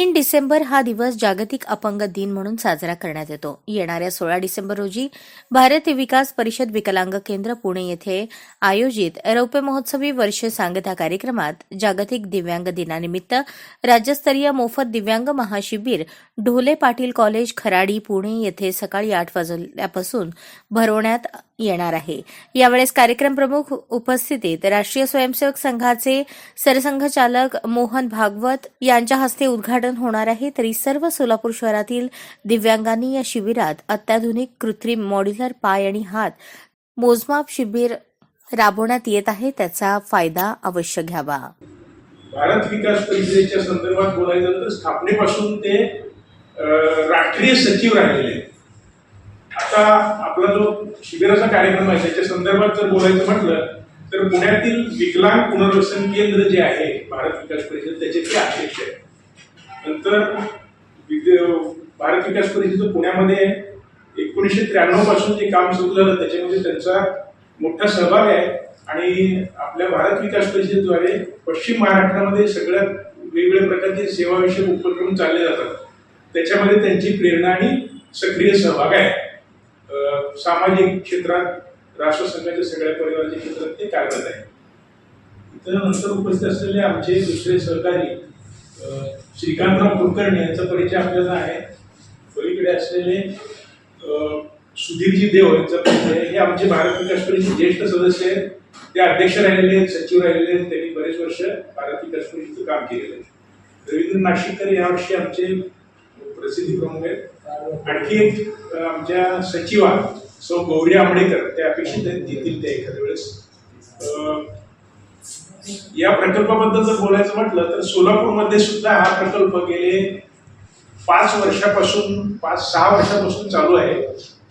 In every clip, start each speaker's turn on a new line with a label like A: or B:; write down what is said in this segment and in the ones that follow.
A: तीन डिसेंबर हा दिवस जागतिक अपंग दिन म्हणून साजरा करण्यात येतो येणाऱ्या सोळा डिसेंबर रोजी भारत विकास परिषद विकलांग केंद्र पुणे येथे आयोजित रौप्य महोत्सवी वर्ष सांगता कार्यक्रमात जागतिक दिव्यांग दिनानिमित्त राज्यस्तरीय मोफत दिव्यांग महाशिबिर ढोले पाटील कॉलेज खराडी पुणे येथे सकाळी आठ वाजल्यापासून भरवण्यात येणार आहे यावेळेस कार्यक्रम प्रमुख उपस्थितीत राष्ट्रीय स्वयंसेवक संघाचे सरसंघचालक मोहन भागवत यांच्या हस्ते उद्घाटन होणार आहे तरी सर्व सोलापूर शहरातील दिव्यांगांनी या शिबिरात अत्याधुनिक कृत्रिम मॉड्युलर पाय आणि हात मोजमाप शिबिर राबवण्यात येत आहे त्याचा फायदा अवश्य घ्यावा
B: भारत विकास परिषदेच्या संदर्भात बोलायचं तर स्थापनेपासून ते राष्ट्रीय सचिव राहिलेले आता आपला जो शिबिराचा कार्यक्रम आहे त्याच्या संदर्भात जर बोलायचं म्हटलं तर पुण्यातील विकलांग पुनर्वसन केंद्र जे आहे भारत विकास परिषद त्याचे ते अध्यक्ष आहे नंतर भारत विकास परिषद पुण्यामध्ये एकोणीसशे त्र्याण्णव पासून जे काम सुरू झालं त्याच्यामध्ये त्यांचा मोठा सहभाग आहे आणि आपल्या भारत विकास परिषदेद्वारे पश्चिम महाराष्ट्रामध्ये सगळ्यात वेगवेगळ्या प्रकारचे सेवाविषयक उपक्रम चालले जातात त्याच्यामध्ये त्यांची प्रेरणा आणि सक्रिय सहभाग आहे सामाजिक क्षेत्रात राष्ट्रसंघाच्या सगळ्या परिवाराच्या क्षेत्रात ते कार्यरत आहे त्यानंतर उपस्थित असलेले आमचे दुसरे सहकारी श्रीकांतराव कुलकर्णी यांचा परिचय आपल्याला आहे पलीकडे असलेले सुधीरजी देव यांचा परिचय हे आमचे भारत विकास परिषद ज्येष्ठ सदस्य आहेत ते अध्यक्ष राहिलेले सचिव राहिलेले त्यांनी बरेच वर्ष भारत विकास परिषदेचं काम केलेलं आहे रवींद्र नाशिककर यावर्षी आमचे प्रसिद्धी आहेत आणखी एक आमच्या सचिवा सो गौरी आंबडेकर ते अपेक्षित आहेत देतील ते एखाद्या वेळेस या प्रकल्पाबद्दल जर बोलायचं म्हटलं तर सोलापूरमध्ये सुद्धा हा प्रकल्प गेले पाच वर्षापासून पाच सहा वर्षापासून चालू आहे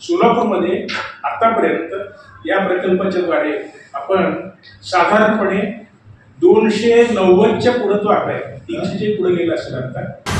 B: सोलापूरमध्ये आतापर्यंत या प्रकल्पाच्या द्वारे आपण साधारणपणे दोनशे नव्वदच्या पुढे तो आकडा आहे तीनशेच्या पुढे गेला असेल
A: आता